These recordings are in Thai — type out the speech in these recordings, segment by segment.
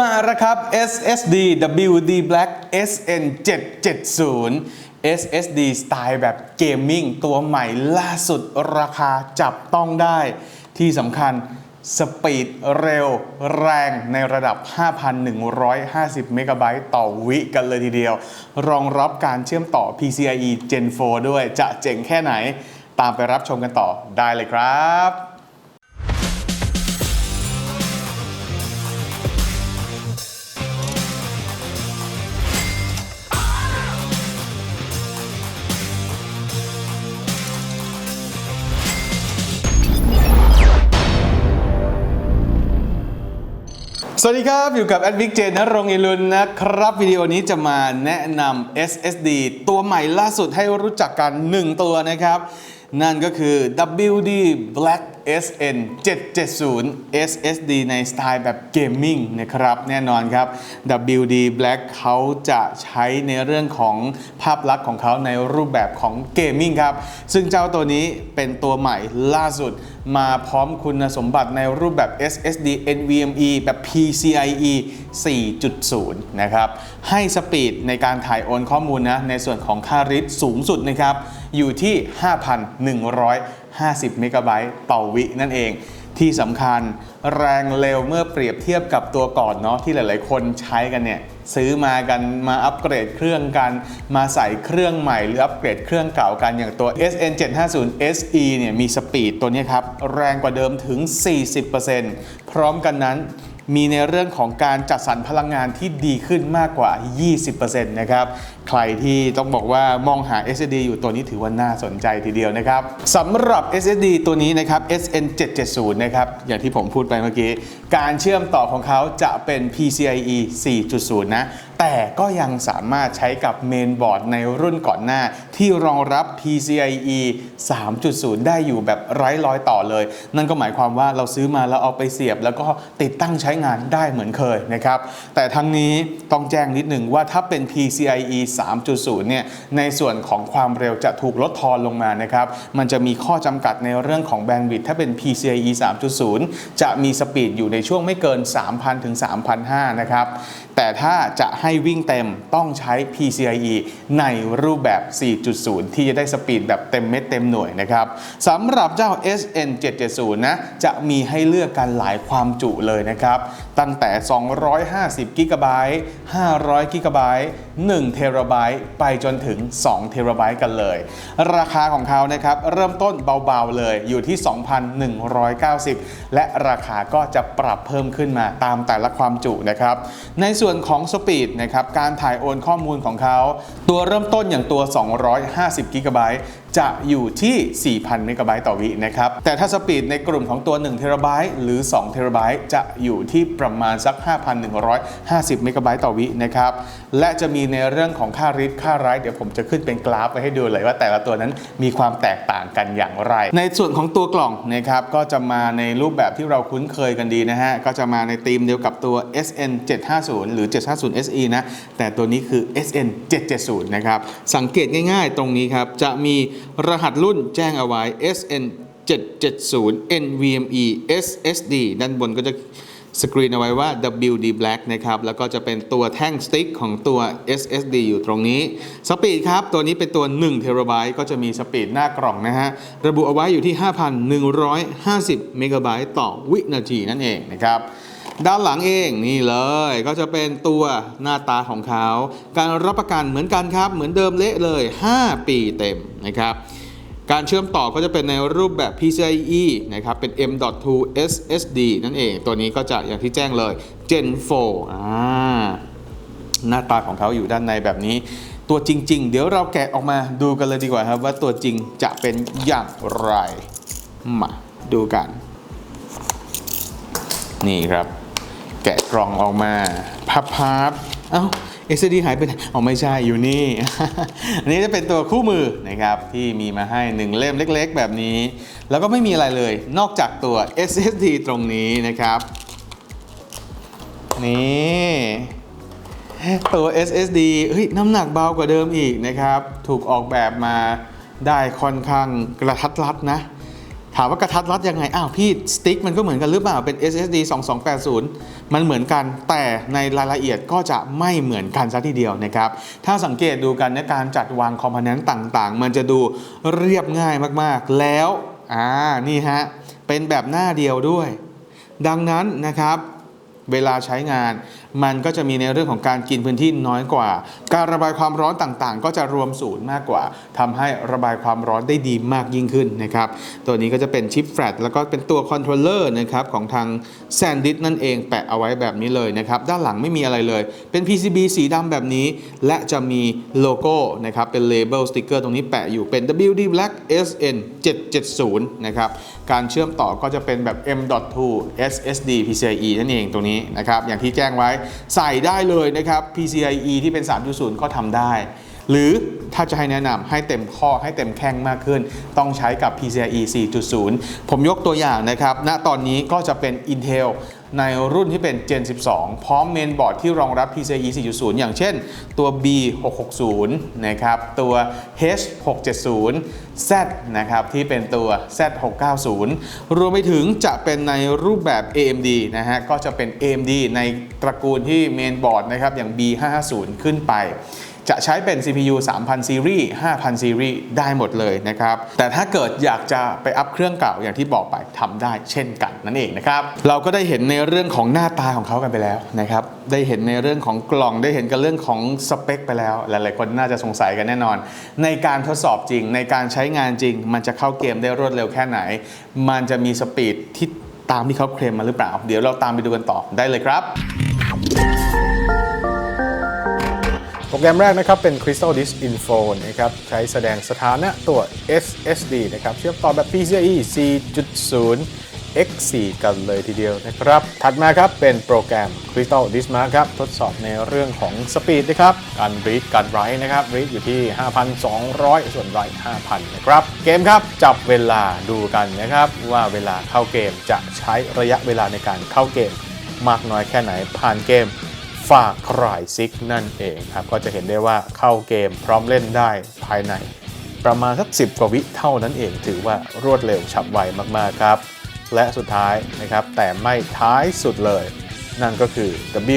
มาแล้วครับ SSD WD Black SN 770 SSD สไตล์แบบเกมมิ่งตัวใหม่ล่าสุดราคาจับต้องได้ ที่สำคัญสปีดเร็วแรงในระดับ 5,150 เมกะไบต์ต่อวิกันเลยทีเดียว รองรับการเชื่อมต่อ PCIe Gen 4 ด้วยจะเจ๋งแค่ไหน ตามไปรับชมกันต่อได้เลยครับ สวัสดีครับ อยู่กับแอดวิกเจนนรงอิลุนนะครับ วิดีโอนี้จะมาแนะนำ SSD ตัวใหม่ล่าสุดให้รู้จักกัน 1 ตัวนะครับ นั่นก็คือ WD Black SN 770 SSD ในสไตล์แบบเกมมิ่งนะครับ แน่นอนครับ WD Black เขาจะใช้ในเรื่องของภาพลักษณ์ของเขาในรูปแบบของเกมมิ่งครับ ซึ่งเจ้าตัวนี้เป็นตัวใหม่ล่าสุดมาพร้อมคุณสมบัติในรูปแบบ SSD NVMe แบบ PCIe 4.0 นะครับ ให้สปีดในการถ่ายโอนข้อมูลนะ ในส่วนของค่าริดสูงสุดนะครับ อยู่ที่ 5,100 50 เมกะไบต์ต่อวินั่นเอง ที่สำคัญแรงเร็วเมื่อเปรียบเทียบกับตัวก่อนเนาะที่หลาย ๆ คนใช้กันเนี่ย ซื้อมากันมาอัปเกรดเครื่องกัน มาใส่เครื่องใหม่หรืออัปเกรดเครื่องเก่ากันอย่างตัว SN 750 SE เนี่ยมีสปีดตัวนี้ครับ แรงกว่าเดิมถึง 40%พร้อมกันนั้นมีในเรื่องของการจัดสรรพลังงานที่ดีขึ้นมากกว่า 20%นะครับ ใครที่ต้องบอกว่ามองหา SSD อยู่ตัวนี้ถือว่าน่าสนใจทีเดียวนะครับสำหรับ SSD ตัวนี้นะครับ SN 770นะครับ อย่างที่ผมพูดไปเมื่อกี้ การเชื่อมต่อของเขาจะเป็น PCIe 4.0 นะนะ แต่ก็ยังสามารถใช้กับเมนบอร์ดในรุ่นก่อนหน้า ที่รองรับ PCIe 3.0 ได้อยู่แบบไร้รอยต่อเลย นั่นก็หมายความว่าเราซื้อมาแล้วเอาไปเสียบ แล้วก็ติดตั้งใช้งานได้เหมือนเคยนะครับแต่ทั้งนี้ต้องแจ้งนิดหนึ่งว่าถ้าเป็น PCIe 3.0 เนี่ยในส่วนของความเร็วจะถูกลดทอนลงมานะครับมันจะมีข้อจำกัดในเรื่องของแบนด์วิดต์ถ้าเป็น PCIe 3.0 จะมีสปีดอยู่ในช่วงไม่เกิน 3,000 ถึง 3,500 นะครับแต่ถ้าจะให้ให้วิ่งเต็มต้องใช้ PCIe ในรูปแบบ 4.0 ที่จะได้สปีดแบบเต็มเม็ดเต็มหน่วยนะครับสำหรับเจ้า SN 770นะจะมีให้เลือกกันหลายความจุเลยนะครับตั้งแต่ 250 g b 500 g b 1เทราไบต์ไปจนถึง2เทราไบต์กันเลย ราคาของเขานะครับเริ่มต้นเบาๆเลยอยู่ที่ 2,190 และราคาก็จะปรับเพิ่มขึ้นมาตามแต่ละความจุนะครับ ในส่วนของสปีดนะครับการถ่ายโอนข้อมูลของเขา ตัวเริ่มต้นอย่างตัว 250 g b จะอยู่ที่ 4,000 เมกะไบต์ต่อวินะครับ แต่ถ้าสปีดในกลุ่มของตัว1เทราไบต์หรือ2เทราไบต์จะอยู่ที่ประมาณสัก 5,150 เมกะไบต์ต่อวินะครับ และจะมีในเรื่องของค่าริดค่าไรเดี๋ยวผมจะขึ้นเป็นกราฟไว้ให้ดูเลยว่าแต่ละตัวนั้นมีความแตกต่างกันอย่างไร ในส่วนของตัวกล่องนะครับก็จะมาในรูปแบบที่เราคุ้นเคยกันดีนะฮะ ก็จะมาในธีมเดียวกับตัว SN 750 หรือ 750 SE นะ แต่ตัวนี้คือ SN 770 นะครับ สังเกตง่ายๆ ตรงนี้ครับ จะมีรหัสรุ่นแจ้งเอาไว้ SN 770 NVMe SSD ด้านบนก็จะสกรีนเอาไว้ว่า WD Black นะครับ แล้วก็จะเป็นตัวแท่งสติ๊กของตัว SSD อยู่ตรงนี้ สปีดครับ ตัวนี้เป็นตัว1 t b ก็จะมีสปีดหน้ากล่องนะฮะ ระบุเอาไว้อยู่ที่ 5,150เมกะไบต์ต่อวินาทีนั่นเองนะครับ ด้านหลังเองนี่เลยก็จะเป็นตัวหน้าตาของเขา การรับประกันเหมือนกันครับ เหมือนเดิมเละเลย 5 ปีเต็มนะครับการเชื่อมต่อก็จะเป็นในรูปแบบ PCIe นะครับ เป็น M.2 SSD นั่นเอง ตัวนี้ก็จะอย่างที่แจ้งเลย Gen 4อ่าหน้าตาของเขาอยู่ด้านในแบบนี้ ตัวจริง ๆ เดี๋ยวเราแกะออกมาดูกันเลยดีกว่าครับว่าตัวจริงจะเป็นอย่างไร มาดูกัน นี่ครับ แกะกล่องออกมาพับพับๆเอ้า SD หายไปไหนอ๋อไม่ใช่อยู่นี่ อันนี้จะเป็นตัวคู่มือนะครับที่มีมาให้หนึ่งเล่มเล็ก ๆ แบบนี้ แล้วก็ไม่มีอะไรเลย นอกจากตัว SSD ตรงนี้นะครับ นี่ตัว SSD เฮ้ยน้ำหนักเบากว่าเดิมอีกนะครับ ถูกออกแบบมาได้ค่อนข้างกระทัดรัดนะ ถามว่ากระทัดรัดยังไง อ้าวพี่สติ๊กมันก็เหมือนกันหรือเปล่า เป็น SSD 2280 มันเหมือนกัน แต่ในรายละเอียดก็จะไม่เหมือนกันซะทีเดียวนะครับ ถ้าสังเกตดูกันในการจัดวางคอมโพเนนต์ต่างๆ มันจะดูเรียบง่ายมากๆ แล้ว อ่า นี่ฮะ เป็นแบบหน้าเดียวด้วย ดังนั้นนะครับ เวลาใช้งาน มันก็จะมีในเรื่องของการกินพื้นที่น้อยกว่า การระบายความร้อนต่างๆ ก็จะรวมศูนย์มากกว่าทำให้ระบายความร้อนได้ดีมากยิ่งขึ้นนะครับตัวนี้ก็จะเป็นชิปแฟลชแล้วก็เป็นตัวคอนโทรลเลอร์นะครับของทาง SanDisk นั่นเองแปะเอาไว้แบบนี้เลยนะครับด้านหลังไม่มีอะไรเลย เป็น PCB สีดำแบบนี้ และจะมีโลโก้นะครับเป็นเลเบลสติกเกอร์ตรงนี้แปะอยู่เป็น WD Black SN 770นะครับการเชื่อมต่อก็จะเป็นแบบ M.2 SSD PCIe นั่นเองตรงนี้นะครับอย่างที่แจ้งไว้ใส่ได้เลยนะครับ PCIe ที่เป็น 3.0 ก็ทำได้ หรือถ้าจะให้แนะนำให้เต็มข้อให้เต็มแข้งมากขึ้น ต้องใช้กับ PCIe 4.0 ผมยกตัวอย่างนะครับณตอนนี้ก็จะเป็น Intel ในรุ่นที่เป็น Gen 12 พร้อมเมนบอร์ดที่รองรับ PCIe 4.0 อย่างเช่นตัว B660 นะครับตัว H670 Z นะครับที่เป็นตัว Z690 รวมไปถึงจะเป็นในรูปแบบ AMD นะฮะก็จะเป็น AMD ในตระกูลที่เมนบอร์ดนะครับอย่าง B550 ขึ้นไป จะใช้เป็น CPU 3000ซีรีส์5000ซีรีส์ได้หมดเลยนะครับ แต่ถ้าเกิดอยากจะไปอัพเครื่องเก่าอย่างที่บอกไปทำได้เช่นกันนั่นเองนะครับ เราก็ได้เห็นในเรื่องของหน้าตาของเขากันไปแล้วนะครับ ได้เห็นในเรื่องของกล่อง ได้เห็นกันเรื่องของสเปคไปแล้ว หลายๆคนน่าจะสงสัยกันแน่นอน ในการทดสอบจริง ในการใช้งานจริง มันจะเข้าเกมได้รวดเร็วแค่ไหน มันจะมีสปีดที่ตามที่เขาเคลมมาหรือเปล่า เดี๋ยวเราตามไปดูกันต่อได้เลยครับ โปรแกรมแรกนะครับเป็น Crystal Disk Info นะครับใช้แสดงสถานะตัว SSD นะครับเชื่อมต่อแบบ PCIe 4.0 X4 กันเลยทีเดียวนะครับ ถัดมาครับเป็นโปรแกรม Crystal Disk Mark ครับทดสอบในเรื่องของสปีดนะครับการ read การ write นะครับ read อยู่ที่ 5,200 ส่วน write 5,000 นะครับ เกมครับจับเวลาดูกันนะครับว่าเวลาเข้าเกมจะใช้ระยะเวลาในการเข้าเกม มากน้อยแค่ไหนผ่านเกม ฝากครายซิกนั่นเองครับ ก็จะเห็นได้ว่าเข้าเกมพร้อมเล่นได้ภายใน ประมาณสัก 10 กว่าวิเท่านั้นเองถือว่ารวดเร็วฉับไวมากๆครับ และสุดท้ายนะครับแต่ไม่ท้ายสุดเลย นั่นก็คือ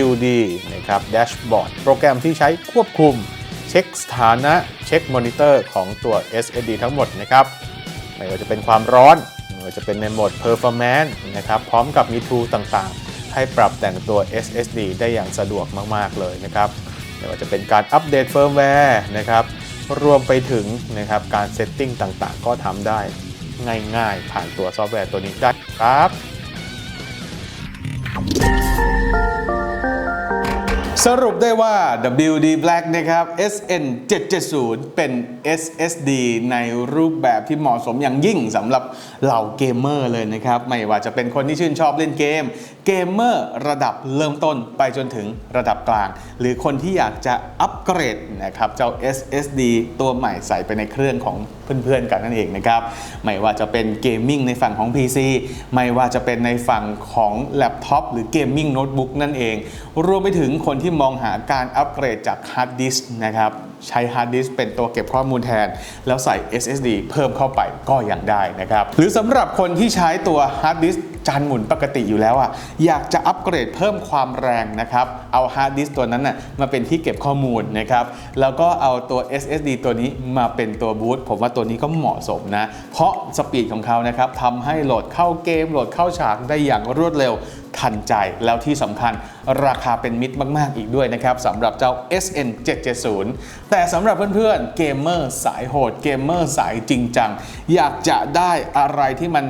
WD นะครับแดชบอร์ดโปรแกรมที่ใช้ควบคุม เช็คสถานะเช็คมอนิเตอร์ของตัว SSD ทั้งหมดนะครับไม่ว่าจะเป็นความร้อนไม่ว่าจะเป็นในโหมด performance นะครับพร้อมกับมี tool ต่างๆ ให้ปรับแต่งตัว SSD ได้อย่างสะดวกมาก ๆ เลยนะครับไม่ว่าจะเป็นการอัปเดตเฟิร์มแวร์นะครับรวมไปถึงนะครับการเซตติ้งต่างๆ ก็ทำได้ง่ายๆ ผ่านตัวซอฟต์แวร์ตัวนี้ได้ครับสรุปได้ว่า WD Black นะครับ SN 770เป็น SSD ในรูปแบบที่เหมาะสมอย่างยิ่งสำหรับเหล่าเกมเมอร์เลยนะครับ ไม่ว่าจะเป็นคนที่ชื่นชอบเล่นเกมเกมเมอร์ระดับเริ่มต้นไปจนถึงระดับกลาง หรือคนที่อยากจะอัปเกรดนะครับเจ้า SSD ตัวใหม่ใส่ไปในเครื่องของเพื่อนๆกันนั่นเองนะครับไม่ว่าจะเป็นเกมมิ่งในฝั่งของ PC ไม่ว่าจะเป็นในฝั่งของแล็ปท็อปหรือเกมมิ่งโน้ตบุ๊กนั่นเอง รวมไปถึงคนที่มองหาการอัปเกรดจากฮาร์ดดิสนะครับใช้ฮาร์ดดิสเป็นตัวเก็บข้อมูลแทน แล้วใส่ SSD เพิ่มเข้าไปก็ยังได้นะครับหรือสำหรับคนที่ใช้ตัวฮาร์ดดิส จานหมุนปกติอยู่แล้วอะอยากจะอัปเกรดเพิ่มความแรงนะครับ เอาฮาร์ดดิสก์ตัวนั้นน่ะมาเป็นที่เก็บข้อมูลนะครับ แล้วก็เอาตัว SSD ตัวนี้มาเป็นตัวบูตผมว่าตัวนี้ก็เหมาะสมนะ เพราะสปีดของเขานะครับทำให้โหลดเข้าเกม โหลดเข้าฉากได้อย่างรวดเร็วทันใจแล้วที่สำคัญราคาเป็นมิตรมาก ๆ อีกด้วยนะครับสำหรับเจ้า SN 770แต่สำหรับเพื่อน ๆ เกมเมอร์สายโหด เกมเมอร์สายจริงจัง อยากจะได้อะไรที่มัน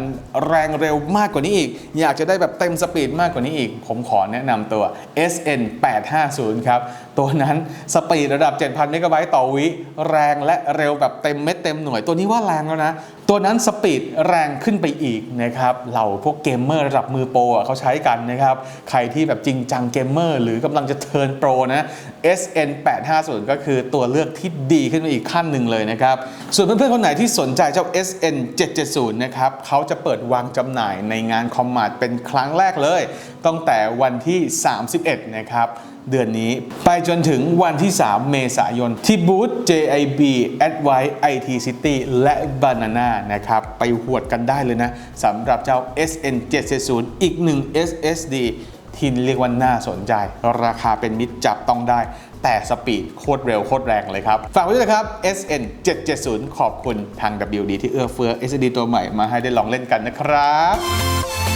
แรงเร็วมากกว่านี้อีกอยากจะได้แบบเต็มสปีดมากกว่านี้อีก ผมขอแนะนำตัว SN 850ครับตัวนั้นสปีดระดับ 7,000 เมกะไบต์ต่อวิแรงและเร็วแบบเต็มเม็ดเต็มหน่วย ตัวนี้ว่าแรงแล้วนะ ตัวนั้นสปีดแรงขึ้นไปอีกนะครับเหล่าพวกเกมเมอร์ระดับมือโปรเขาใช้กันนะครับ ใครที่แบบจริงจังเกมเมอร์หรือกำลังจะเทิร์นโปรนะ SN 850 ก็คือตัวเลือกที่ดีขึ้นมาอีกขั้นหนึ่งเลยนะครับ ส่วนเพื่อนๆ คนไหนที่สนใจเจ้า SN 770 นะครับเขาจะเปิดวางจำหน่ายในงานคอมมาดเป็นครั้งแรกเลยตั้งแต่วันที่ 31 นะครับเดือนนี้ ไปจนถึงวันที่ 3 เมษายน ที่บูธ JIB Advice IT City และ Banana นะครับ ไปหวดกันได้เลยนะสำหรับเจ้า SN 770อีกหนึ่ง SSD ที่เรียกว่าน่าสนใจ ราคาเป็นมิตรจับต้องได้ แต่สปีดโคตรเร็วโคตรแรงเลยครับ ฝากไว้ด้วยนะครับ SN 770ขอบคุณทาง WD ที่เอื้อเฟื้อ SSD ตัวใหม่มาให้ได้ลองเล่นกันนะครับ